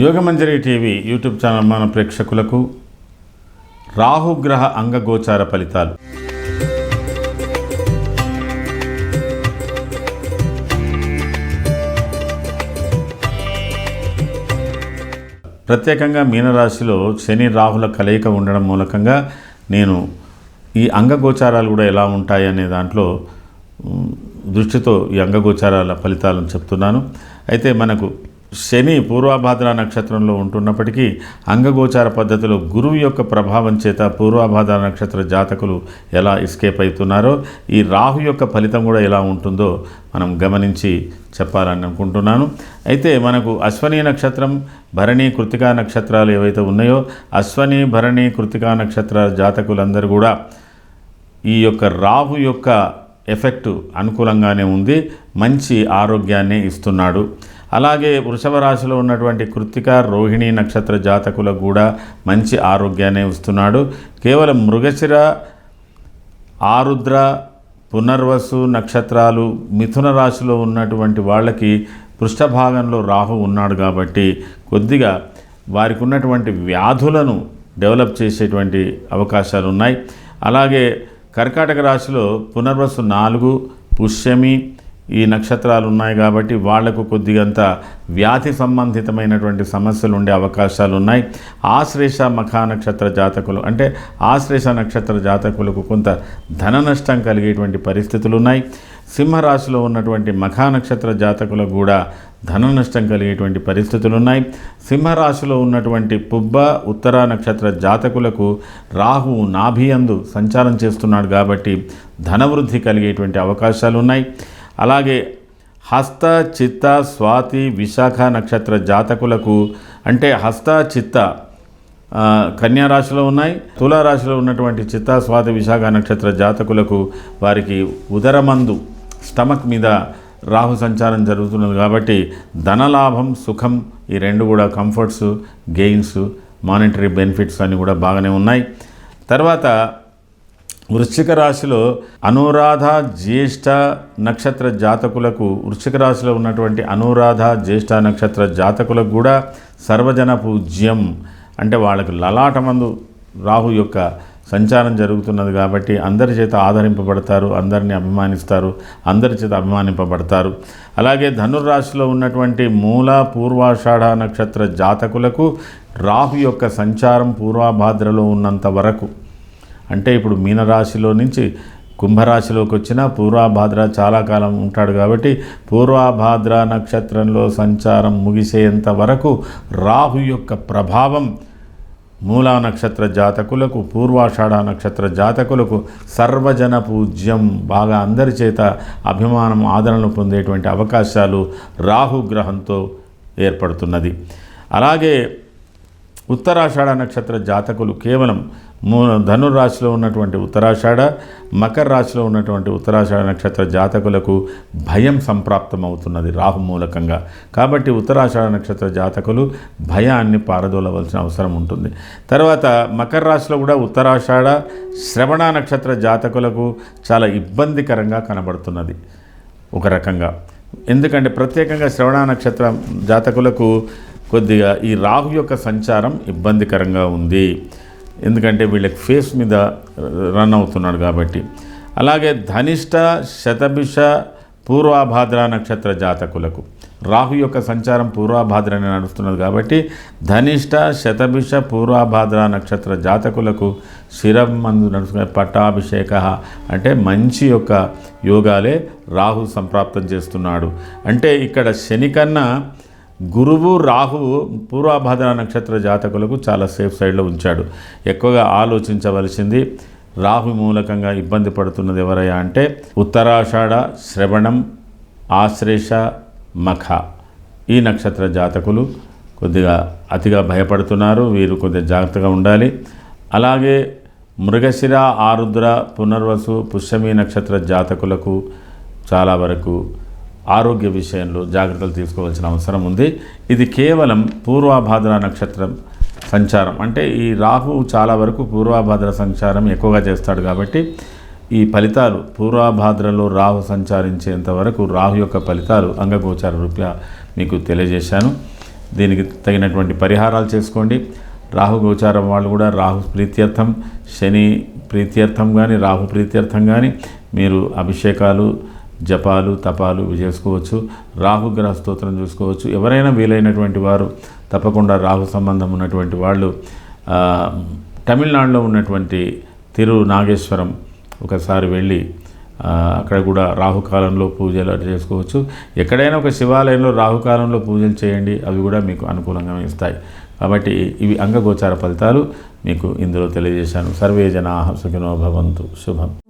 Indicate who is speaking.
Speaker 1: Yogamanjari TV YouTube channel మన ప్రేక్షకులకు రాహుగ్రహ అంగగోచార ఫలితాలు. ప్రత్యేకంగా మీనరాశిలో శని రాహుల కలయిక ఉండడం మూలకంగా నేను ఈ అంగగోచారాలు కూడా ఎలా ఉంటాయి అనే దాంట్లో దృష్టితో ఈ అంగగోచారాల ఫలితాలను చెప్తున్నాను. అయితే మనకు శని పూర్వాభాద్ర నక్షత్రంలో ఉంటున్నప్పటికీ అంగగోచార పద్ధతిలో గురువు యొక్క ప్రభావం చేత పూర్వాభాద్ర నక్షత్ర జాతకులు ఎలా ఎస్కేప్ అవుతున్నారో ఈ రాహు యొక్క ఫలితం కూడా ఎలా ఉంటుందో మనం గమనించి చెప్పాలని అనుకుంటున్నాను. అయితే మనకు అశ్వని నక్షత్రం భరణి కృతికా నక్షత్రాలు ఏవైతే ఉన్నాయో అశ్వని భరణి కృతికా నక్షత్ర జాతకులందరూ కూడా ఈ యొక్క రాహు యొక్క ఎఫెక్ట్ అనుకూలంగానే ఉంది మంచి ఆరోగ్యాన్ని ఇస్తున్నాడు. అలాగే వృషభ రాశిలో ఉన్నటువంటి కృత్తిక రోహిణి నక్షత్ర జాతకులకు కూడా మంచి ఆరోగ్యాన్ని ఇస్తున్నాడు. కేవలం మృగశిర ఆరుద్ర పునర్వసు నక్షత్రాలు మిథున రాశిలో ఉన్నటువంటి వాళ్ళకి పృష్ఠభాగంలో రాహు ఉన్నాడు కాబట్టి కొద్దిగా వారికి ఉన్నటువంటి వ్యాధులను డెవలప్ చేసేటువంటి అవకాశాలు ఉన్నాయి అలాగే కర్కాటక రాశిలో పునర్వసు నాలుగు పుష్యమి ఈ నక్షత్రాలు ఉన్నాయి కాబట్టి వాళ్ళకు కొద్దిగంత వ్యాధి సంబంధితమైనటువంటి సమస్యలు ఉండే అవకాశాలు ఉన్నాయి. ఆశ్లేష మఖా నక్షత్ర జాతకులు అంటే ఆశ్లేష నక్షత్ర జాతకులకు కొంత ధన నష్టం కలిగేటువంటి పరిస్థితులు ఉన్నాయి. సింహరాశిలో ఉన్నటువంటి మఖా నక్షత్ర జాతకులకు కూడా ధన నష్టం కలిగేటువంటి పరిస్థితులు ఉన్నాయి. సింహరాశిలో ఉన్నటువంటి పుబ్బ ఉత్తర నక్షత్ర జాతకులకు రాహువు నాభియందు సంచారం చేస్తున్నాడు కాబట్టి ధనవృద్ధి కలిగేటువంటి అవకాశాలు ఉన్నాయి. అలాగే హస్త చిత్త స్వాతి విశాఖ నక్షత్ర జాతకులకు అంటే హస్త చిత్త కన్యా రాశిలో ఉన్నాయి. తులారాశిలో ఉన్నటువంటి చిత్త స్వాతి విశాఖ నక్షత్ర జాతకులకు వారికి ఉదరమందు స్టమక్ మీద రాహు సంచారం జరుగుతున్నది కాబట్టి ధనలాభం సుఖం ఈ రెండు కూడా కంఫర్ట్స్ గెయిన్స్ మానిటరీ బెనిఫిట్స్ అన్నీ కూడా బాగానే ఉన్నాయి. తర్వాత వృశ్చిక రాశిలో అనురాధ జ్యేష్ఠ నక్షత్ర జాతకులకు వృశ్చిక రాశిలో ఉన్నటువంటి అనురాధ జ్యేష్ఠ నక్షత్ర జాతకులకు కూడా సర్వజన పూజ్యం. అంటే వాళ్ళకు లలాటమందు రాహు యొక్క సంచారం జరుగుతున్నది కాబట్టి అందరి చేత ఆదరింపబడతారు అందరిని అభిమానిస్తారు అందరి చేత అభిమానింపబడతారు. అలాగే ధనుర్రాశిలో ఉన్నటువంటి మూల పూర్వాషాఢ నక్షత్ర జాతకులకు రాహు యొక్క సంచారం పూర్వాభాద్రలో ఉన్నంత వరకు అంటే ఇప్పుడు మీనరాశిలో నుంచి కుంభరాశిలోకి వచ్చిన పూర్వాభాద్ర చాలా కాలం ఉంటాడు కాబట్టి పూర్వాభాద్ర నక్షత్రంలో సంచారం ముగిసేంత వరకు రాహు యొక్క ప్రభావం మూలా నక్షత్ర జాతకులకు పూర్వాషాఢ నక్షత్ర జాతకులకు సర్వజన పూజ్యం బాగా అందరి చేత అభిమానం ఆదరణ పొందేటువంటి అవకాశాలు రాహు గ్రహంతో ఏర్పడుతున్నది. అలాగే ఉత్తరాషాఢ నక్షత్ర జాతకులు కేవలం ధనురాశిలో ఉన్నటువంటి ఉత్తరాషాఢ మకర రాశిలో ఉన్నటువంటి ఉత్తరాషాఢ నక్షత్ర జాతకులకు భయం సంప్రాప్తమవుతున్నది రాహు మూలకంగా. కాబట్టి ఉత్తరాషాఢ నక్షత్ర జాతకులు భయాన్ని పారదోలవలసిన అవసరం ఉంటుంది. తర్వాత మకర రాశిలో కూడా ఉత్తరాషాఢ శ్రవణ నక్షత్ర జాతకులకు చాలా ఇబ్బందికరంగా కనబడుతున్నది ఒక రకంగా. ఎందుకంటే ప్రత్యేకంగా శ్రవణ నక్షత్ర జాతకులకు కొద్దిగా ఈ రాహు యొక్క సంచారం ఇబ్బందికరంగా ఉంది. ఎందుకంటే వీళ్ళకి ఫేస్ మీద రన్ అవుతున్నాడు కాబట్టి. అలాగే ధనిష్ట శతభిష పూర్వాభాద్ర నక్షత్ర జాతకులకు. రాహు యొక్క సంచారం పూర్వాభాద్రనే నడుస్తున్నది కాబట్టి ధనిష్ట శతభిష పూర్వాభాద్ర నక్షత్ర జాతకులకు శిరం మందు నడుస్తున్న పట్టాభిషేక అంటే మంచి యొక్క యోగాలే రాహు సంప్రాప్తం చేస్తున్నాడు. అంటే ఇక్కడ శని కన్నా గురువు రాహువు పూర్వాభాద్ర నక్షత్ర జాతకులకు చాలా సేఫ్ సైడ్లో ఉంచాడు. ఎక్కువగా ఆలోచించవలసింది రాహు మూలకంగా ఇబ్బంది పడుతున్నది ఎవరయ్యా అంటే ఉత్తరాషాఢ శ్రవణం ఆశ్లేష మఖ. ఈ నక్షత్ర జాతకులు కొద్దిగా అతిగా భయపడుతున్నారు. వీరు కొద్దిగా జాగ్రత్తగా ఉండాలి. అలాగే మృగశిర ఆరుద్ర పునర్వసు పుష్యమి నక్షత్ర జాతకులకు చాలా వరకు ఆరోగ్య విషయంలో జాగ్రత్తలు తీసుకోవాల్సిన అవసరం ఉంది. ఇది కేవలం పూర్వాభాద్ర నక్షత్రం సంచారం. అంటే ఈ రాహు చాలా వరకు పూర్వభాద్ర సంచారం ఎక్కువగా చేస్తాడు కాబట్టి ఈ ఫలితాలు పూర్వభాద్రలో రాహు సంచరించేంత వరకు రాహు యొక్క ఫలితాలు అంగగోచార రూపా మీకు తెలియజేశాను. దీనికి తగినటువంటి పరిహారాలు చేసుకోండి. రాహు గోచారం వాళ్ళు కూడా రాహు ప్రీత్యర్థం శని ప్రీత్యర్థం కానీ రాహు ప్రీత్యర్థం కానీ మీరు అభిషేకాలు జపాలు తపాలు ఇవి చేసుకోవచ్చు రాహుగ్రహ స్తోత్రం చూసుకోవచ్చు. ఎవరైనా వీలైనటువంటి వారు తప్పకుండా రాహు సంబంధం ఉన్నటువంటి వాళ్ళు తమిళనాడులో ఉన్నటువంటి తిరు నాగేశ్వరం ఒకసారి వెళ్ళి అక్కడ కూడా రాహుకాలంలో పూజలు అటు చేసుకోవచ్చు. ఎక్కడైనా ఒక శివాలయంలో రాహుకాలంలో పూజలు చేయండి. అవి కూడా మీకు అనుకూలంగా ఇస్తాయి. కాబట్టి ఇవి అంగగోచార ఫలితాలు మీకు ఇందులో తెలియజేశాను. సర్వే జనా సుఖినో భవంతు. శుభం.